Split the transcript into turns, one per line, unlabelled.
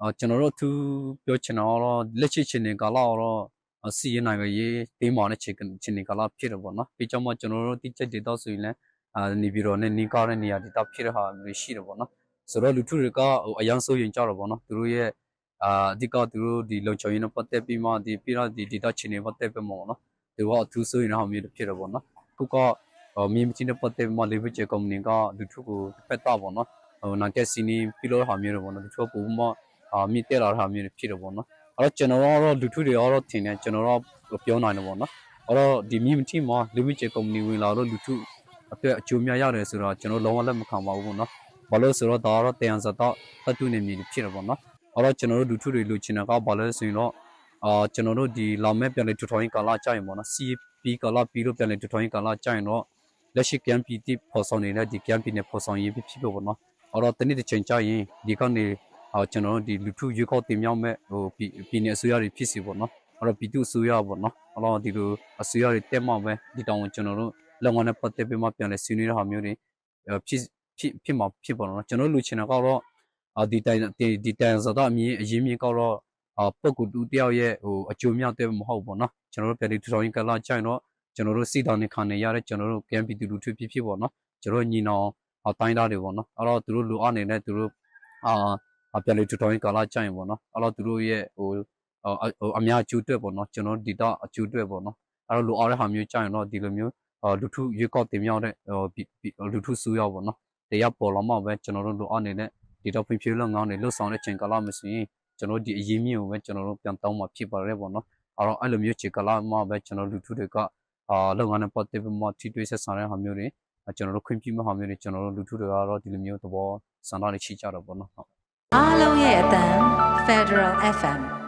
အာကျွန်တော်တို့သူပြောချင်တာတော့လက်ရှိချင်းနေကာလတော့အစီရင်နိုင်ရေးတင်းမောင်တဲ့ချင်းချင်းနေကာလဖြစ်တော့ဗောနော်ပြီးကြောင့်မှကျွန်တော်တို့တိကျတဲ့တော့ဆိုရင်လည်းအာနေပြီးတော့နေနီးကားတဲ့နေရာဒီတော့ဖြစ်တဲ့ဟာမျိုးရှိတယ်ဗောနော်ဆိုတော့လူထုတွေကဟိုအရန်ဆိုရင်ကြတော့ဗောနော်သူတို့ရဲ့အာအဓိကသူတို့ဒီလုံချုံရင်ပတ်သက်ပြီးမှဒီပြီးတော့ဒီဒီတော့ချင်းနေပတ်သက်ပြီးမှဗောနော်သူကအထူးဆိုရင်ဟာမျိုးဖြစ်တယ်ဗောနော်ခုကမြေမချင်းတဲ့ပတ်သက်ပြီးမှ level ချေကုမ္ပဏီကလူထုကိုဖက်တော့ဗောနော် ဟိုနာကက်စီနီပြီးလို့ဟာမျိုးတွေဗောနော်လူထုကပုံမှန်အာမြင့်တက်လာတာမျိုးတွေဖြစ်တော့ဗောနော်အဲ့တော့ကျွန်တော်တို့လူထုတွေရောတော့ထင်တယ်ကျွန်တော်တို့ပြောနိုင်တယ်ဗောနော်အဲ့တော့ဒီမြင့်မတိမှာလူမြင့်ချေကုမ္ပဏီဝင်လာတော့လူထုအတွက်အကျိုးများရတယ်ဆိုတော့ကျွန်တော်လုံးဝလက်မခံပါဘူးဗောနော်ဘာလို့ဆိုတော့ဒါကတော့တယံဇာတော့တတ်တူနေမြည်ဖြစ်တယ်ဗောနော်အဲ့တော့ကျွန်တော်တို့လူထုတွေလူချင်တာကဘာလဲဆိုရင်တော့အာကျွန်တော်တို့ဒီလောင်မဲ့ပြန်လေထူထောင်ရေးကာလကြာရင်ဗောနော် CP ကာလပြီးလို့ပြန်လေထူထောင်ရေးကာလကြာရင်တော့လက်ရှိ CAMP တိပေါ်ဆောင်နေတဲ့ဒီ CAMP နဲ့ပေါ်ဆောင်ရေးဖြစ်ဖြစ်ဗောနော် အဲ့တော့တနေ့တစ်ချိန်ကြာရင်ဒီကနေအော်ကျွန်တော်တို့ဒီလူထုရွေးကောက်တင်မြှောက်မဲ့ဟိုပြည်နယ်အစိုးရတွေဖြစ်စီပေါ့နော်အဲ့တော့ပြည်သူအစိုးရပေါ့နော်အဲ့တော့ဒီလိုအစိုးရတွေတက်မှပဲဒီတောင်ကျွန်တော်တို့လုပ်ငန်းနဲ့ပတ်သက်ပြီးမှပြန်လဲဆွေးနွေးတဲ့ဟာမျိုးတွေဖြစ်ဖြစ်ဖြစ်မှာဖြစ်ပေါ့နော်ကျွန်တော်လူချင်တာကတော့အာဒီတိုင်ဒီဒီတိုင်ဆိုတော့အမြင်အရင်မြင်ကတော့အာပုဂ္ဂိုလ်တူတယောက်ရဲ့ဟိုအကျိုးမြောက်တဲ့မဟုတ်ပေါ့နော်ကျွန်တော်တို့ပြည်သူထောင်ရင်ကလာကြိုင်တော့ကျွန်တော်တို့စီတောင်နေခံနေရတဲ့ကျွန်တော်တို့ကံပြည်သူလူထုဖြစ်ဖြစ်ပေါ့နော်ကျွန်တော်ညီနောင်အ တိုင်းသားတွေပေါ့နော်အဲ့တော့သူတို့လူအနေနဲ့သူတို့အာအပြန်လေတူတော်ရင်ကာလာကြရင်ပေါ့နော်အဲ့တော့သူတို့ရဲ့ဟိုဟိုအများအကျိုးအတွက်ပေါ့နော်ကျွန်တော်ဒီတော့အကျိုးအတွက်ပေါ့နော်အဲ့တော့လိုအားတဲ့ဟာမျိုးကြရင်တော့ဒီလိုမျိုးလူထုရွေးကောက်တင်မြောက်တဲ့ဟိုလူထုစုရောက်ပေါ့နော်တရားပေါ်လာမှပဲကျွန်တော်တို့လိုအားနေတဲ့ဒီတော့ဖွံ့ဖြိုးလုပ်ငန်းတွေလှုပ်ဆောင်တဲ့ချိန်ကာလမှာဆိုရင်ကျွန်တော်ဒီအရေးမြင့်ကိုပဲကျွန်တော်တို့ပြန်တောင်းမှဖြစ်ပါရဲပေါ့နော်အဲ့တော့အဲ့လိုမျိုးချိန်ကာလမှာပဲကျွန်တော်လူထုတွေကအာလုပ်ငန်းနဲ့ပတ်သက်ပြီးမှထိတွေ့ဆက်ဆံတဲ့ဟာမျိုးတွေ ကျွန်တော်တို့ခွင့်ပြုမဲ့ဟာမျိုးတွေကျွန်တော်တို့လူထုတွေကတော့ဒီလိုမျိုးသဘောဆန္ဒတွေရှိကြတော့ပေါ့နော်
အားလုံးရဲ့အတန် Federal FM